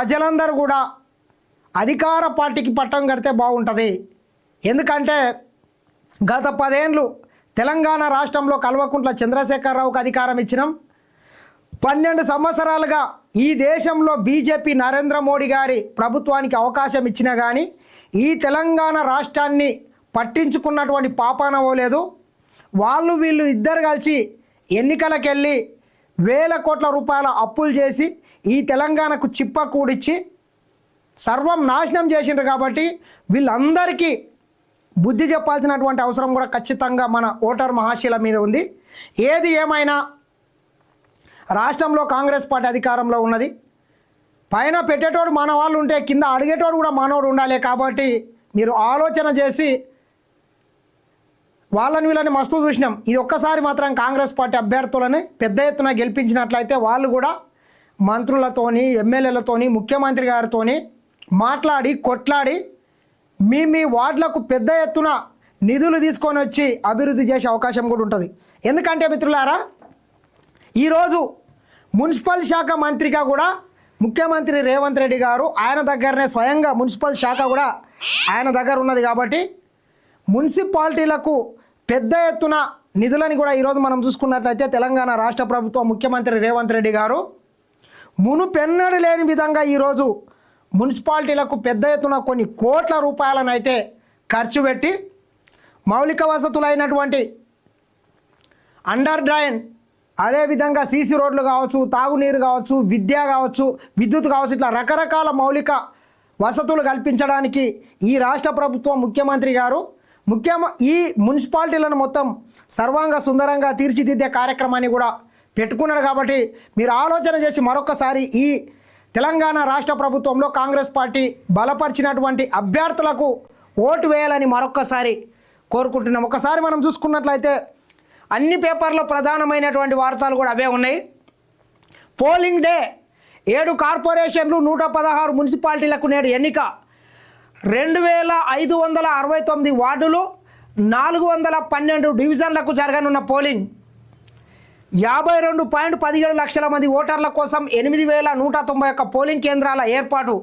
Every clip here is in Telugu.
ప్రజలందరూ కూడా అధికార పార్టీకి పట్టం కడితే బాగుంటుంది. ఎందుకంటే గత పదేండ్లు తెలంగాణ రాష్ట్రంలో కల్వకుంట్ల చంద్రశేఖరరావుకు అధికారం ఇచ్చినాం. పన్నెండు సంవత్సరాలుగా ఈ దేశంలో బీజేపీ నరేంద్ర మోడీ గారి ప్రభుత్వానికి అవకాశం ఇచ్చినా కానీ ఈ తెలంగాణ రాష్ట్రాన్ని పట్టించుకున్నటువంటి పాపాన పోలేదు వాళ్ళు వీళ్ళు ఇద్దరు కలిసి ఎన్నికలకెళ్ళి వేల కోట్ల రూపాయల అప్పులు చేసి తెలంగాణకు చిప్ప కూడిచ్చి సర్వం నాశనం చేసిండ్రు కాబట్టి వీళ్ళందరికీ బుద్ధి చెప్పాల్సినటువంటి అవసరం కూడా ఖచ్చితంగా మన ఓటర్ మహాశీల మీద ఉంది. ఏది ఏమైనా రాష్ట్రంలో కాంగ్రెస్ పార్టీ అధికారంలో ఉన్నది. పైన పెట్టేటోడు మన వాళ్ళు ఉంటే కింద అడిగేటోడు కూడా మనోడు ఉండాలి కాబట్టి మీరు ఆలోచన చేసి వాళ్ళని వీళ్ళని మస్తు చూసినాం. ఇది ఒక్కసారి మాత్రం కాంగ్రెస్ పార్టీ అభ్యర్థులని పెద్ద ఎత్తున గెలిపించినట్లయితే వాళ్ళు కూడా మంత్రులతోని ఎమ్మెల్యేలతోని ముఖ్యమంత్రి గారితోని మాట్లాడి కొట్లాడి మీ మీ వార్డులకు పెద్ద ఎత్తున నిధులు తీసుకొని వచ్చి అభివృద్ధి చేసే అవకాశం కూడా ఉంటుంది. ఎందుకంటే మిత్రులారా ఈరోజు మున్సిపల్ శాఖ మంత్రిగా కూడా ముఖ్యమంత్రి రేవంత్ రెడ్డి గారు ఆయన దగ్గరనే స్వయంగా మున్సిపల్ శాఖ కూడా ఆయన దగ్గర ఉన్నది కాబట్టి మున్సిపాలిటీలకు పెద్ద ఎత్తున నిధులని కూడా ఈరోజు మనం చూసుకున్నట్లయితే తెలంగాణ రాష్ట్ర ప్రభుత్వం ముఖ్యమంత్రి రేవంత్ రెడ్డి గారు మునుపెన్నడు లేని విధంగా ఈరోజు మున్సిపాలిటీలకు పెద్ద ఎత్తున కొన్ని కోట్ల రూపాయలను అయితే ఖర్చు పెట్టి మౌలిక వసతులైనటువంటి అండర్ డ్రైన్ అదేవిధంగా సీసీ రోడ్లు కావచ్చు తాగునీరు కావచ్చు విద్య కావచ్చు విద్యుత్ కావచ్చు ఇట్లా రకరకాల మౌలిక వసతులు కల్పించడానికి ఈ రాష్ట్ర ప్రభుత్వం ముఖ్యమంత్రి గారు ముఖ్యమ ఈ మున్సిపాలిటీలను మొత్తం సర్వాంగ సుందరంగా తీర్చిదిద్దే కార్యక్రమాన్ని కూడా పెట్టుకున్నాడు కాబట్టి మీరు ఆలోచన చేసి మరొకసారి ఈ తెలంగాణ రాష్ట్ర ప్రభుత్వంలో కాంగ్రెస్ పార్టీ బలపరిచినటువంటి అభ్యర్థులకు ఓటు వేయాలని మరొక్కసారి కోరుకుంటున్నాం. ఒకసారి మనం చూసుకున్నట్లయితే అన్ని పేపర్లో ప్రధానమైనటువంటి వార్తలు కూడా అవే ఉన్నాయి. పోలింగ్ డే ఏడు కార్పొరేషన్లు నూట పదహారు మున్సిపాలిటీలకు నేడు ఎన్నిక. రెండు వేల ఐదు వందల అరవై తొమ్మిది వార్డులు నాలుగు వందల పన్నెండు డివిజన్లకు జరగనున్న పోలింగ్. యాభై రెండు పాయింట్ పదిహేడు లక్షల మంది ఓటర్ల కోసం ఎనిమిది వేల నూట తొంభై ఒక్క పోలింగ్ కేంద్రాల ఏర్పాటు.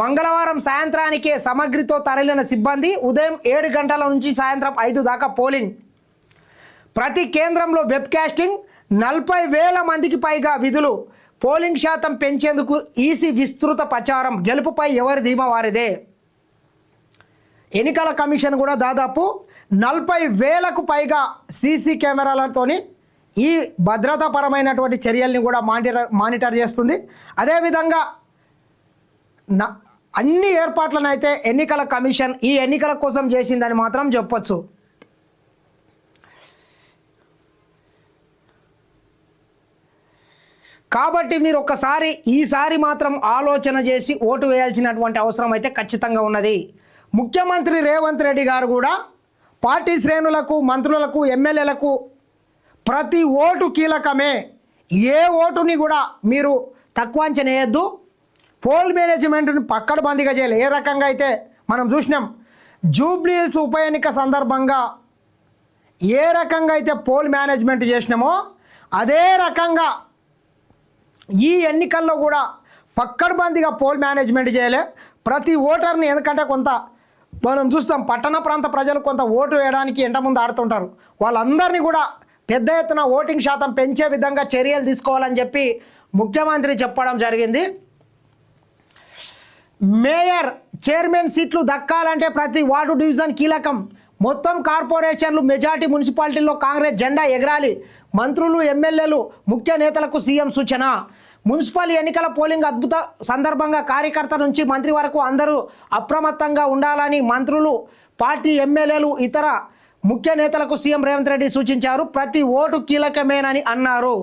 మంగళవారం సాయంత్రానికే సమగ్రితో తరలిన సిబ్బంది ఉదయం ఏడు గంటల నుంచి సాయంత్రం ఐదు దాకా పోలింగ్. ప్రతి కేంద్రంలో వెబ్కాస్టింగ్ నలభై వేల మందికి పైగా విధులు. పోలింగ్ శాతం పెంచేందుకు ఈసీ విస్తృత ప్రచారం. గెలుపుపై ఎవరి ధీమా వారిదే? ఎన్నికల కమిషన్ కూడా దాదాపు నలభై వేలకు పైగా సీసీ కెమెరాలతోని ఈ భద్రతాపరమైనటువంటి చర్యల్ని కూడా మానిటర్ మానిటర్ చేస్తుంది. అదేవిధంగా నా అన్ని ఏర్పాట్లనైతే ఎన్నికల కమిషన్ ఈ ఎన్నికల కోసం చేసిందని మాత్రం చెప్పొచ్చు. కాబట్టి మీరు ఒక్కసారి ఈసారి మాత్రం ఆలోచన చేసి ఓటు వేయాల్సినటువంటి అవసరం అయితే ఖచ్చితంగా ఉన్నది. ముఖ్యమంత్రి రేవంత్ రెడ్డి గారు కూడా పార్టీ శ్రేణులకు మంత్రులకు ఎమ్మెల్యేలకు ప్రతి ఓటు కీలకమే. ఏ ఓటుని కూడా మీరు తక్కువ అంచనేయద్దు పోల్ మేనేజ్మెంట్ని పక్కడబందీగా చేయాలి. ఏ రకంగా అయితే మనం చూసినాం జూబ్లీహిల్స్ ఉప ఎన్నిక సందర్భంగా ఏ రకంగా అయితే పోల్ మేనేజ్మెంట్ చేసినామో అదే రకంగా ఈ ఎన్నికల్లో కూడా పక్కడబందీగా పోల్ మేనేజ్మెంట్ చేయలే. ప్రతి ఓటర్ని ఎందుకంటే కొంత మనం చూస్తాం పట్టణ ప్రాంత ప్రజలు కొంత ఓటు వేయడానికి ఎంట ముందు ఆడుతుంటారు. వాళ్ళందరినీ కూడా పెద్ద ఎత్తున ఓటింగ్ శాతం పెంచే విధంగా చర్యలు తీసుకోవాలని చెప్పి ముఖ్యమంత్రి చెప్పడం జరిగింది. మేయర్ చైర్మన్ సీట్లు దక్కాలంటే ప్రతి వార్డు డివిజన్ కీలకం. మొత్తం కార్పొరేషన్లు మెజార్టీ మున్సిపాలిటీల్లో కాంగ్రెస్ జెండా ఎగరాలి. మంత్రులు ఎమ్మెల్యేలు ముఖ్య నేతలకు సీఎం సూచన. మున్సిపల్ ఎన్నికల పోలింగ్ అద్భుత సందర్భంగా కార్యకర్త నుంచి మంత్రి వరకు అందరూ అప్రమత్తంగా ఉండాలని మంత్రులు పార్టీ ఎమ్మెల్యేలు ఇతర ముఖ్య నేతలకు సీఎం రేవంత్ రెడ్డి సూచించారు ప్రతి ఓటు కీలకమేనని అన్నారు.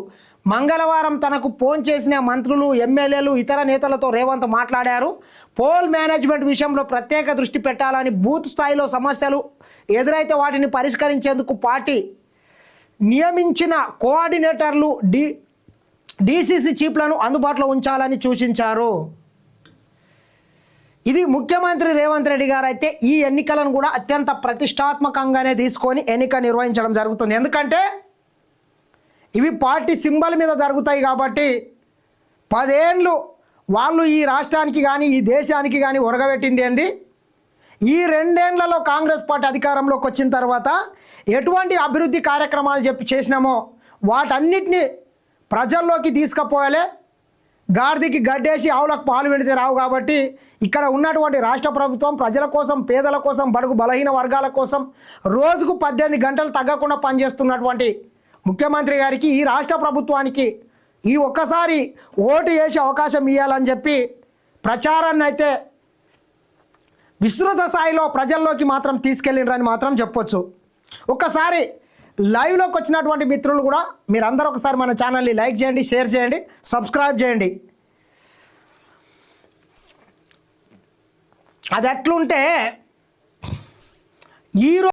మంగళవారం తనకు ఫోన్ చేసిన మంత్రులు ఎమ్మెల్యేలు ఇతర నేతలతో రేవంత్ మాట్లాడారు. పోల్ మేనేజ్మెంట్ విషయంలో ప్రత్యేక దృష్టి పెట్టాలని బూత్ స్థాయిలో సమస్యలు ఎదురైతే వాటిని పరిష్కరించేందుకు పార్టీ నియమించిన కోఆర్డినేటర్లు డి డీసీసీ చీఫ్లను అందుబాటులో ఉంచాలని సూచించారు. ఇది ముఖ్యమంత్రి రేవంత్ రెడ్డి గారు అయితే ఈ ఎన్నికలను కూడా అత్యంత ప్రతిష్టాత్మకంగానే తీసుకొని ఎన్నిక నిర్వహించడం జరుగుతుంది. ఎందుకంటే ఇవి పార్టీ సింబల్ మీద జరుగుతాయి కాబట్టి పదేండ్లు వాళ్ళు ఈ రాష్ట్రానికి కానీ ఈ దేశానికి కానీ ఉరగబెట్టింది ఏంది? ఈ రెండేళ్ళలో కాంగ్రెస్ పార్టీ అధికారంలోకి వచ్చిన తర్వాత ఎటువంటి అభివృద్ధి కార్యక్రమాలు చెప్పి చేసినామో వాటన్నిటిని ప్రజల్లోకి తీసుకుపోయాలే. గాడిదికి గడ్డేసి ఆవులకు పాలు పెడితే రావు కాబట్టి ఇక్కడ ఉన్నటువంటి రాష్ట్ర ప్రభుత్వం ప్రజల కోసం పేదల కోసం బడుగు బలహీన వర్గాల కోసం రోజుకు పద్దెనిమిది గంటలు తగ్గకుండా పనిచేస్తున్నటువంటి ముఖ్యమంత్రి గారికి ఈ రాష్ట్ర ప్రభుత్వానికి ఈ ఒక్కసారి ఓటు వేసే అవకాశం ఇవ్వాలని చెప్పి ప్రచారాన్ని అయితే విస్తృత స్థాయిలో ప్రజల్లోకి మాత్రం తీసుకెళ్ళిండ్రని మాత్రం చెప్పొచ్చు. ఒక్కసారి లైవ్లోకి వచ్చినటువంటి మిత్రులు కూడా మీరందరూ ఒకసారి మన ఛానల్ని లైక్ చేయండి షేర్ చేయండి సబ్స్క్రైబ్ చేయండి. అది ఎట్లుంటే ఈ